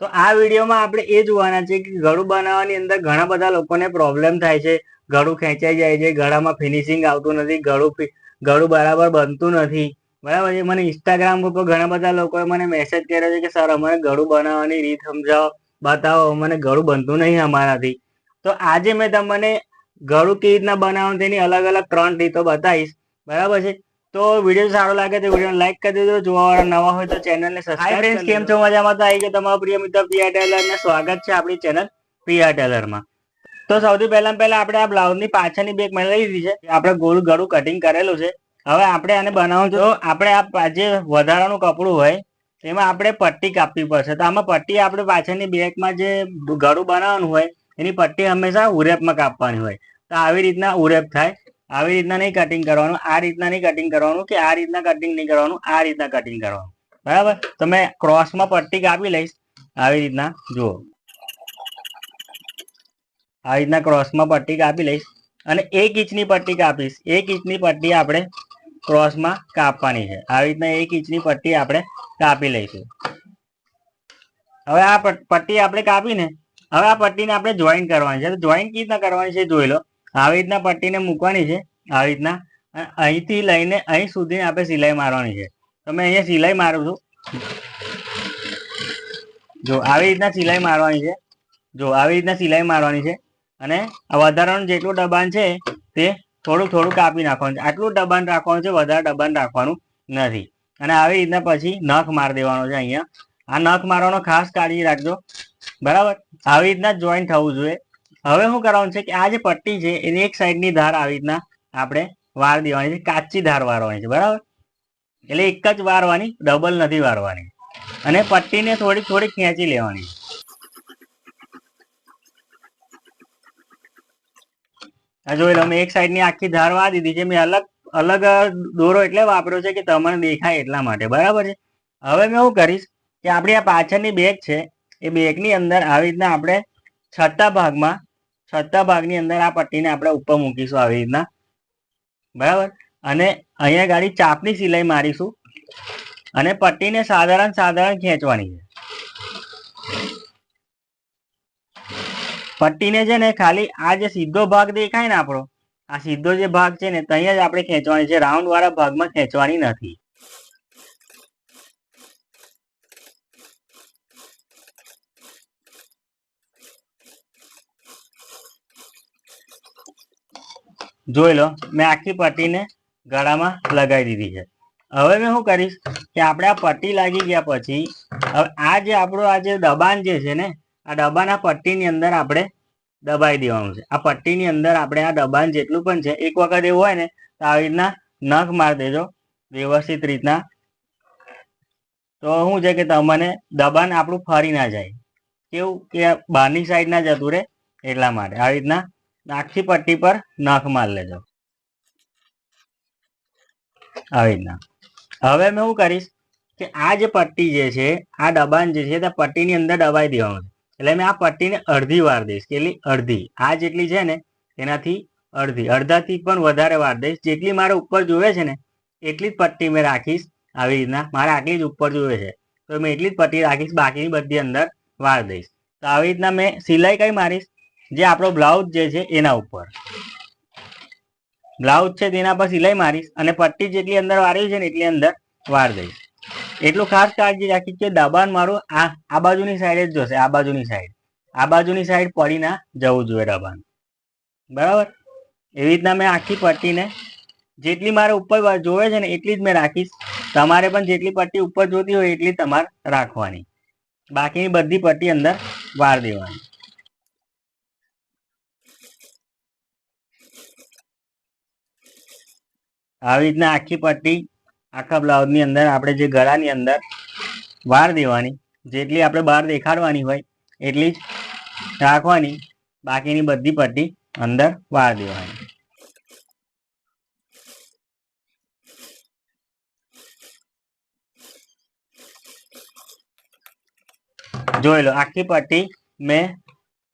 તો આ વિડીયોમાં આપણે એ જોવાના છે કે ગળું બનાવવાની અંદર ઘણા બધા લોકોને પ્રોબ્લેમ થાય છે. ગળું ખેંચાઈ જાય છે, ગળામાં ફિનિશિંગ આવતું નથી, ગળું ગળું બરાબર બનતું નથી. બરાબર છે? મને ઇન્સ્ટાગ્રામ ઉપર ઘણા બધા લોકોએ મને મેસેજ કર્યો છે કે, સર અમને ગળું બનાવવાની રીત સમજાવો, બતાવો મને ગળું બનતું નહીં અમારાથી. તો આજે મેં તમને ગળું કેવી રીતના બનાવવાનું તેની અલગ અલગ ત્રણ રીતો બતાવીશ. બરાબર છે? તો વીડિયો સારો લાગે તો વીડિયો લાઈક કરી દેજો. જોવાવાળા નવા હોય તો ચેનલને સબસ્ક્રાઇબ ફ્રેન્ડ્સ કેમ છો મજામાં? તો આવી ગયો તમારો પ્રિય મિત્ર પ્રિયા ટેલર ને સ્વાગત છે આપણી ચેનલ પ્રિયા ટેલરમાં. તો સૌથી પહેલા પહેલા આપણે આ બ્લાઉઝની પાછળની બેક મેળવી લીધી છે. આપણે ગોળ ગળું કટિંગ કરેલું છે. હવે આપણે આને બનાવવું તો આપણે આ જે વધારાનું કપડું હોય એમાં આપણે પટ્ટી કાપવી પડશે. તો આમાં પટ્ટી આપણે પાછળની બેકમાં જે ગળું બનાવવાનું હોય એની પટ્ટી હંમેશા ઉરેપમાં કાપવાની હોય. તો આવી રીતના ઉરેપ થાય. આવી રીતના નહીં કટિંગ કરવાનું. આ રીતના નહીં કટિંગ કરવાનું કે આ રીતના કટિંગ નહીં કરવાનું, આ રીતના કટિંગ કરવાનું. બરાબર? તો ક્રોસમાં પટ્ટી કાપી લઈશ. આવી રીતના, જુઓ. આવી રીતના ક્રોસમાં પટ્ટી કાપી લઈશ અને એક ઇંચની પટ્ટી કાપીશ. એક ઇંચની પટ્ટી આપણે ક્રોસમાં કાપવાની છે. આવી રીતના એક ઇંચની પટ્ટી આપણે કાપી લઈશું. હવે આ પટ્ટી આપણે કાપીને, હવે આ પટ્ટીને આપણે જોઈન કરવાની છે. જોઈન કેવી રીતના કરવાની છે જોઈ લો. આવી રીતના પટ્ટીને મૂકવાની છે, આવી રીતના. અને અહીંથી લઈને અહીં સુધી આપણે સિલાઈ મારવાની છે. તમે અહીંયા સિલાઈ મારું છું. જો, આવી રીતના સિલાઈ મારવાની છે. જો, આવી રીતના સિલાઈ મારવાની છે. અને વધારાનું જેટલું દબાણ છે, તે થોડું થોડું કાપી નાખવાનું છે. આટલું દબાણ રાખવાનું છે, વધારે દબાણ રાખવાનું નથી. અને આવી રીતના પછી નખ માર દેવાનો છે અહીંયા. આ નખ મારવાનો ખાસ કાળજી રાખજો. બરાબર? આવી રીતના જોઈન્ટ થવું જોઈએ. હવે શું કરવાનું છે કે આ જે પટ્ટી છે, એની એક સાઈડની ધાર આવી રીતના આપણે વાર દેવાની છે, કાચી ધાર વારવાની છે, બરાબર? એટલે એક જ વારવાની ડબલ નથી વારવાની. અને પટ્ટીને થોડી થોડી ખેંચી લેવાની. આ જોઈ લો મેં એક સાઈડની આખી ધાર વાર દીધી છે, મેં અલગ અલગ દોરો એટલે વાપર્યો છે કે તમને દેખાય એટલા માટે, બરાબર છે? હવે મેં શું કરીશ કે આપણી આ પાછળની બેગ છે, એ બેગની અંદર આવી રીતના આપણે છઠ્ઠા ભાગમાં છઠ્ઠા ભાગની અંદર આ પટ્ટીને આપણે ઉપર મૂકીશું આવી રીતના. બરાબર? અને અહીંયા ગાડી ચાપની સિલાઈ મારીશું. અને પટ્ટીને સાધારણ સાધારણ ખેંચવાની છે. પટ્ટીને છે ને ખાલી આ જે સીધો ભાગ દેખાય ને આપણો, આ સીધો જે ભાગ છે ને ત્યાં જ આપણે ખેંચવાની છે. રાઉન્ડ વાળા ભાગમાં ખેંચવાની નથી. જોઈ લો, મેં આખી પટ્ટીને ગળામાં લગાવી દીધી છે. હવે મેં શું કરીશ કે આપણે આ પટ્ટી લાગી ગયા પછી, હવે આ જે આપણું આ જે દબાણ જે છે ને, આ દબાણ પટ્ટીની અંદર આપણે દબાઈ દેવાનું છે. આ પટ્ટીની અંદર આપણે આ દબાણ જેટલું પણ છે, એક વખત એવું હોય ને, તો આવી રીતના નખ માર દેજો, વ્યવસ્થિત રીતના. તો શું છે કે તમને દબાણ આપણું ફરી ના જાય. કેવું કે બહારની સાઈડ ના જતું રહે એટલા માટે. આવી રીતના આખી પટ્ટી પર નખ માર લેજો. આવી રીતના. હવે મેં શું કરીશ કે આ જે પટ્ટી જે છે, આ દબાણ જે છે, તે પટ્ટીની અંદર દબાઈ દેવાનું એટલે મેં આ પટ્ટીને અડધી વાર દઈશ, કેટલી? અડધી. આ જેટલી છે ને, તેનાથી અડધી. અડધાથી પણ વધારે વાર દઈશ. જેટલી મારે ઉપર જોવે છે ને, એટલી જ પટ્ટી મેં રાખીશ. આવી રીતના. મારે આટલી જ ઉપર જોવે છે. તો મેં એટલી જ પટ્ટી રાખીશ. બાકીની બધી અંદર વાર દઈશ. તો આવી રીતના મેં સિલાઈ કઈ મારીશ? જે આપણો બ્લાઉઝ જે છે એના ઉપર. બ્લાઉઝ છે તેના પર સિલાઈ મારીશ અને પટ્ટી જેટલી અંદર વાળી છે ને એટલી અંદર વાર દઈશ. એટલું ખાસ કાળજી રાખી કે દબાણ મારું આ આ બાજુની સાઈડ જ જોશે, આ બાજુની સાઈડ આ બાજુની સાઈડ પડી ના જવું જોઈએ દબાણ. બરાબર? એવી રીતના મેં આખી પટ્ટીને જેટલી મારે ઉપર જોવે છે ને એટલી જ મેં રાખીશ. તમારે પણ જેટલી પટ્ટી ઉપર જોતી હોય એટલી તમારે રાખવાની. બાકીની બધી પટ્ટી અંદર વાર દેવાની. આવી રીતના આખી પટ્ટી, આખા બ્લાઉઝની અંદર આપણે જે ગળાની અંદર વાર દેવાની, જેટલી આપણે બહાર દેખાડવાની હોય એટલી રાખવાની, બાકીની બધી પટ્ટી અંદર વાર દેવાની. જોઈ લો, આખી પટ્ટી મેં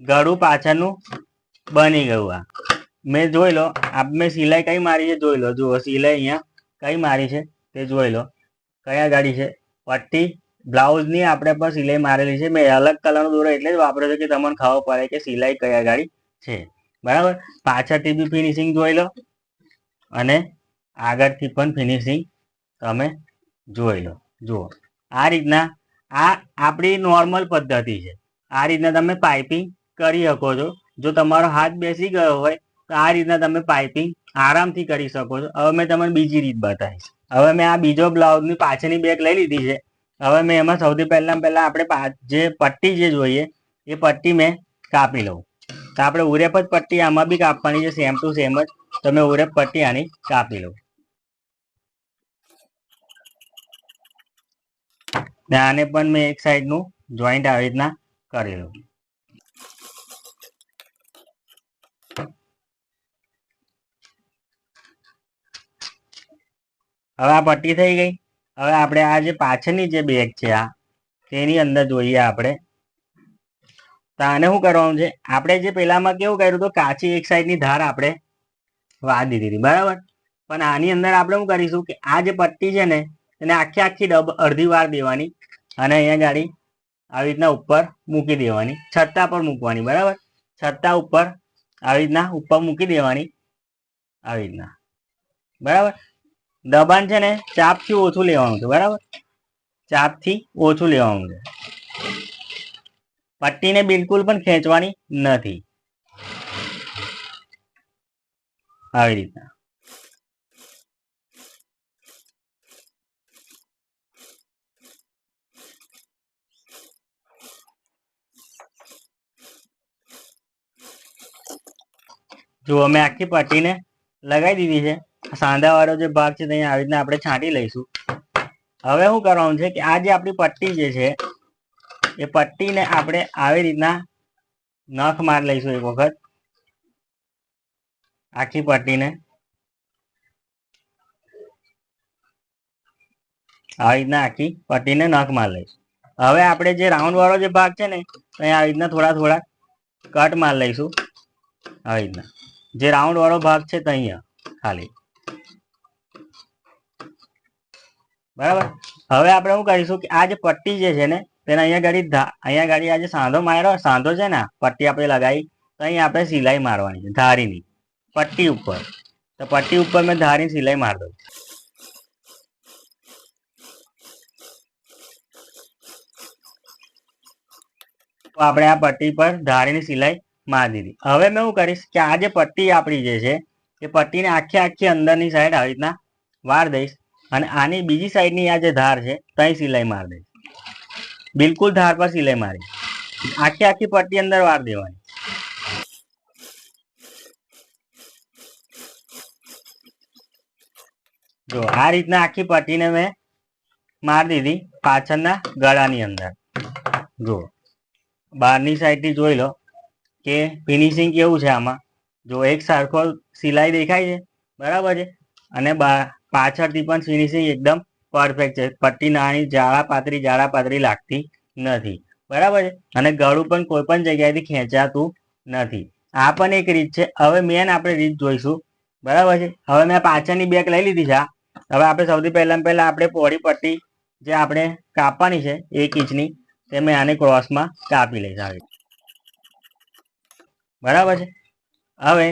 ગળું પાછળનું બની ગયું આ. મેં જોઈ લો આપ મેં સિલાઈ કઈ મારી છે જોઈ લો, જુઓ સિલાઈ અહીંયા કઈ મારી છે તે જોઈ લો. કયા ગાડી છે? પટ્ટી બ્લાઉઝની આપણે પણ સિલાઈ મારેલી છે. મેં અલગ કલરનો દોરો એટલે જ વાપર્યો છે કે તમને ખબર પડે કે સિલાઈ કયા ગાડી છે. બરાબર? પાછળથી બી ફિનિશિંગ જોઈ લો અને આગળથી પણ ફિનિશિંગ તમે જોઈ લો. જુઓ. આ રીતના આ આપણી નોર્મલ પદ્ધતિ છે. આ રીતના તમે પાઇપિંગ કરી શકો છો. જો તમારો હાથ બેસી ગયો હોય તો આ રીતના તમે પાઇપિંગ આરામથી કરી શકો છો. હવે મેં તમને બીજી રીત બતાવીશ. હવે મેં આ બીજો બ્લાઉઝની પાછળની બેગ લઈ લીધી છે. હવે મેં એમાં સૌથી પહેલા પહેલાં આપણે જે પટ્ટી જે જોઈએ, એ પટ્ટી મેં કાપી લઉં. તો આપણે ઉરેપ જ પટ્ટી આમાં બી કાપવાની છે સેમ ટુ સેમ જ તમે ઉરેપ પટ્ટી આની કાપી લો. ને આને પણ મેં એક સાઈડનું જોઈન્ટ આવી રીતના કરી લઉં. હવે આ પટ્ટી થઈ ગઈ. હવે આપણે આ જે પાછળની જે બેગ છે આ, તેની અંદર જોઈએ આપણે. તો આને શું કરવાનું છે? આપણે જે પેલામાં કેવું કર્યું તો કાચી એક સાઈડની ધાર આપણે વાળી દીધી બરાબર? પણ આની અંદર આપણે શું કરીશું કે આ જે પટ્ટી છે ને, એને આખી આખી ડબ અડધી વાર દેવાની અને અહીંયા ગાડી આવી રીતના ઉપર મૂકી દેવાની. છત્તા પર મૂકવાની, બરાબર? છત્તા ઉપર આવી રીતના ઉપર મૂકી દેવાની. આવી રીતના. બરાબર? દબાણ છે ને ચાપથી ઓછું લેવાનું છે, બરાબર? ચાપથી ઓછું લેવાનું છે. પટ્ટીને બિલકુલ પણ ખેંચવાની નથી. આવી રીતના. જુઓ અમે આખી પટ્ટીને લગાવી દીધી છે સાંધા વાળો જે ભાગ છે ત્યાં આવી રીતના આપણે છાંટી લઈશું. હવે શું કરવાનું છે કે આ જે આપણી પટ્ટી જે છે, એ પટ્ટીને આપણે આવી રીતના નખ માર લઈશું એક વખત. આખી પટ્ટીને. આવી રીતના આખી પટ્ટીને નખ માર લઈશું. હવે આપણે જે રાઉન્ડ વાળો જે ભાગ છે ને ત્યાં આવી રીતના થોડા થોડા કટ માર લઈશું. આવી રીતના. જે રાઉન્ડ વાળો ભાગ છે ત્યાં ખાલી. બરાબર? હવે આપણે શું કરીશું કે આ જે પટ્ટી જે છે ને, તેને અહીંયા ગાડી અહીંયા ગાડી આ જે સાંધો માર્યો, સાંધો છે ને પટ્ટી આપણે લગાવી, તો અહીંયા આપણે સિલાઈ મારવાની છે, ધારીની, પટ્ટી ઉપર. તો પટ્ટી ઉપર મેં ધારી સિલાઈ મારી દઉં. તો આપણે આ પટ્ટી પર ધારીની સિલાઈ મારી દીધી. હવે મેં શું કરીશ કે આ જે પટ્ટી આપણી જે છે, એ પટ્ટીને આખી આખી અંદરની સાઈડ આવી રીતના વાર દઈશ. અને આની બીજી સાઈડની આ જે ધાર છે ત્યાં સિલાઈ મારી દઈશ બિલકુલ ધાર પર સિલાઈ મારી. આખી આખી પટ્ટી અંદર વાર દેવાની. જો, આ રીતના આખી પટ્ટીને મેં મારી દીધી પાછળના ગળાની અંદર. જો, બહારની સાઈડથી જોઈ લો કે ફિનિશિંગ કેવું છે આમાં. જો, એક સરખો સિલાઈ દેખાય છે, બરાબર છે? અને બા- પાછળથી પણ ફિનિશિંગ એકદમ પરફેક્ટ છે. પટ્ટી નાની, જાડા પાતળી જાડા પાતળી લાગતી નથી. બરાબર છે? અને ગળું પણ કોઈ પણ જગ્યાએથી ખેંચાતું નથી. આ પણ એક રીત છે. હવે મેન આપણે રીત જોઈશું. બરાબર છે? હવે મેં પાછળની બેગ લઈ લીધી છે હવે આપણે સૌથી પહેલા પહેલા આપણે પોળી પટ્ટી જે આપણે કાપવાની છે, એક ઇંચની, તે મેં આને ક્રોસમાં કાપી લઈશ આવી બરાબર છે? હવે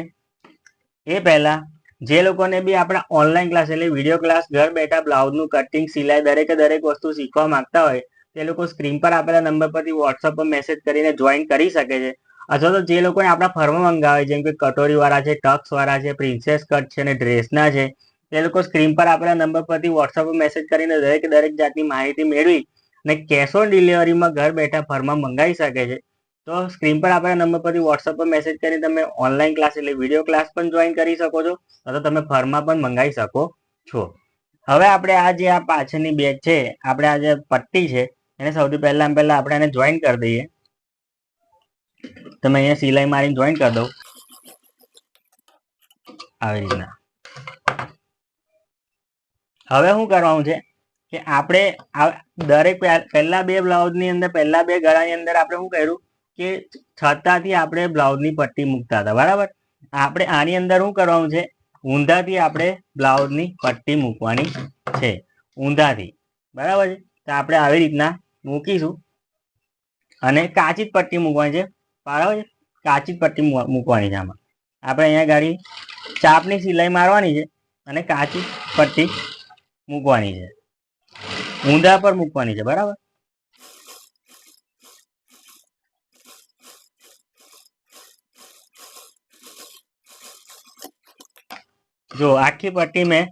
એ પહેલા જે લોકોને બી આપણા ઓનલાઈન ક્લાસ એટલે વીડિયો ક્લાસ ઘર બેઠા બ્લાઉઝનું કટિંગ સિલાઈ દરેકે દરેક વસ્તુ શીખવા માંગતા હોય, તે લોકો સ્ક્રીન પર આપેલા નંબર પરથી વોટ્સઅપ પર મેસેજ કરીને જોઈન કરી શકે છે. અથવા તો જે લોકોને આપણા ફર્મ મંગાવે જેમ કે કટોરી વાળા છે ટક્સ વાળા છે પ્રિન્સેસ કટ છે અને ડ્રેસના છે, તે લોકો સ્ક્રીન પર આપેલા નંબર પરથી વોટ્સઅપ મેસેજ કરીને દરેક દરેક જાતની માહિતી મેળવી અને કેશ ઓન ડિલિવરીમાં ઘર બેઠા ફર્મમાં મંગાવી શકે છે. તો સ્ક્રીન પર આપણા નંબર પરથી વોટ્સઅપ પર મેસેજ કરી તમે ઓનલાઈન ક્લાસ એટલે વીડિયો ક્લાસ પણ જોઈન કરી શકો છો, અથવા તમે ફર્મમાં પણ મંગાવી શકો છો. હવે આપણે આ જે આ પાછળની બેગ છે, આપણે આ જે પટ્ટી છે, એને સૌથી પહેલા પહેલા આપણે એને જોઈન કરી દઈએ. તમે અહીંયા સિલાઈ મારીને જોઈન કરી દઉં આવી રીતના. હવે શું કરવાનું છે કે આપણે દરેક પહેલા બે બ્લાઉઝની અંદર, પહેલા બે ગળાની અંદર આપણે શું કર્યું? કે છતાથી આપણે બ્લાઉઝની પટ્ટી મૂકતા હતા, બરાબર? આપણે આની અંદર શું કરવાનું છે? ઊંધાથી આપણે બ્લાઉઝની પટ્ટી મૂકવાની છે, ઊંધાથી, બરાબર છે? તો આપણે આવી રીતના મૂકીશું. અને કાચી પટ્ટી મૂકવાની છે, બરાબર છે? કાચી પટ્ટી મૂકવાની છે આમાં. આપણે અહીંયા ગાડી ચાપની સિલાઈ મારવાની છે અને કાચી પટ્ટી મૂકવાની છે. ઊંધા પર મૂકવાની છે, બરાબર? જો આખી પટ્ટી મેં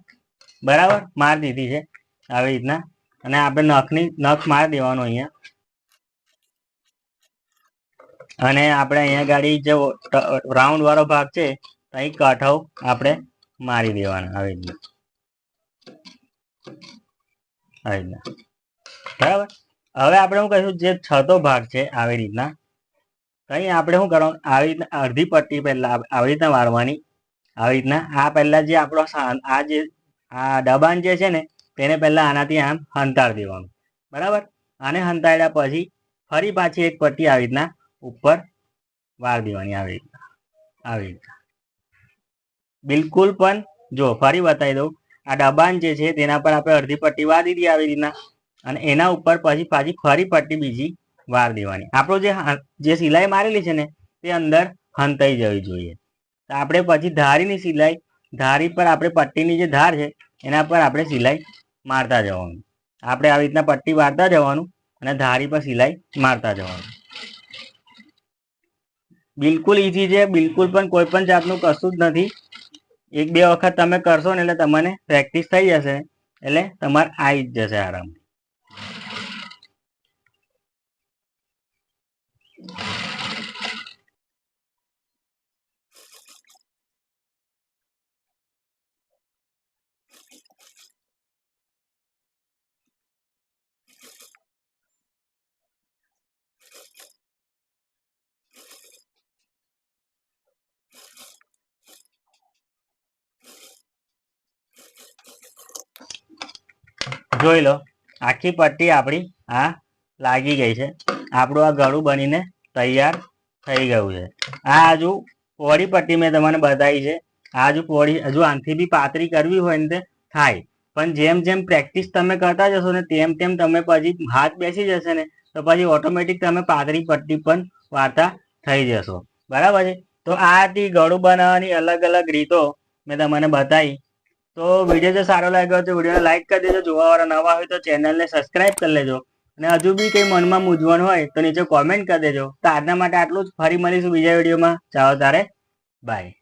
બરાબર મારી દીધી છે આવી રીતના. અને આપણે નખની, નખ મારી દેવાનો અહીંયા. અને આપણે અહીંયા ગાડી જે રાઉન્ડ વાળો ભાગ છે અહીં કાંઠો આપણે મારી દેવાનો આવી રીતના. આવી રીતના. બરાબર? હવે આપણે શું કહીશું જે છતો ભાગ છે આવી રીતના અહીં આપણે શું કરવાનું, આવી રીતના અડધી પટ્ટી પહેલા આવી રીતના વાળવાની આવી રીતના આ પહેલા જે આપણો આ જે આ દબાણ જે છે ને, તેને પહેલા આનાથી આમ હંતાડ દેવાનું. બરાબર? આને હંતાડ્યા પછી ફરી પાછી એક પટ્ટી આવી રીતના ઉપર વાર દેવાની આવી રીતના. આવી રીતના. બિલકુલ પણ જો ફરી બતાવી દઉં, આ દબાણ જે છે તેના પર આપણે અડધી પટ્ટી વાર દીધી આવી રીતના અને એના ઉપર પછી પાછી ફરી પટ્ટી બીજી વાર દેવાની. આપણો જે જે સિલાઈ મારેલી છે ને, તે અંદર હંતાઈ જવી જોઈએ. આપણે પછી ધારીની સિલાઈ, ધારી પર આપણે પટ્ટીની જે ધાર છે, એના પર આપણે સિલાઈ મારતા જવાનું. આપણે આવી રીતના પટ્ટી વાળતા જવાનું અને ધારી પર સિલાઈ મારતા જવાનું. બિલકુલ ઈઝી છે, બિલકુલ પણ કોઈ પણ જાતનું કશું જ નથી. એક બે વખત તમે કરશો ને એટલે તમને પ્રેક્ટિસ થઈ જશે, એટલે તમારે આવી જ જશે આરામ જોઈ લો. આખી પટ્ટી આપણી આ લાગી ગઈ છે. આપણું આ ગળું બનીને તૈયાર થઈ ગયું છે. આ હજુ પોળી પટ્ટી મેં તમને બતાવી છે. આ હજુ પોળી હજુ આનથી બી પાતરી કરવી હોય ને તે થાય. પણ જેમ જેમ પ્રેક્ટિસ તમે કરતા જશો ને તેમ તેમ તમે પછી હાથ બેસી જશે ને, તો પછી ઓટોમેટિક તમે પાતળી પટ્ટી પણ વાર્તા થઈ જશો. બરાબર છે? તો આ હતી ગળું બનાવવાની અલગ અલગ રીતો મેં તમને બતાવી. તો વીડિયો જો સારો લાગ્યો તો વિડીયોને લાઈક કરી દેજો. જોવાવાળા નવા હોય તો ચેનલને સબસ્ક્રાઇબ કરી લેજો. અને હજુ બી કંઈ મનમાં મૂંઝવણ હોય તો નીચે કોમેન્ટ કરી દેજો. તો આજના માટે આટલું જ. ફરી મળીશું બીજા વિડીયોમાં ચાલો તારે. બાય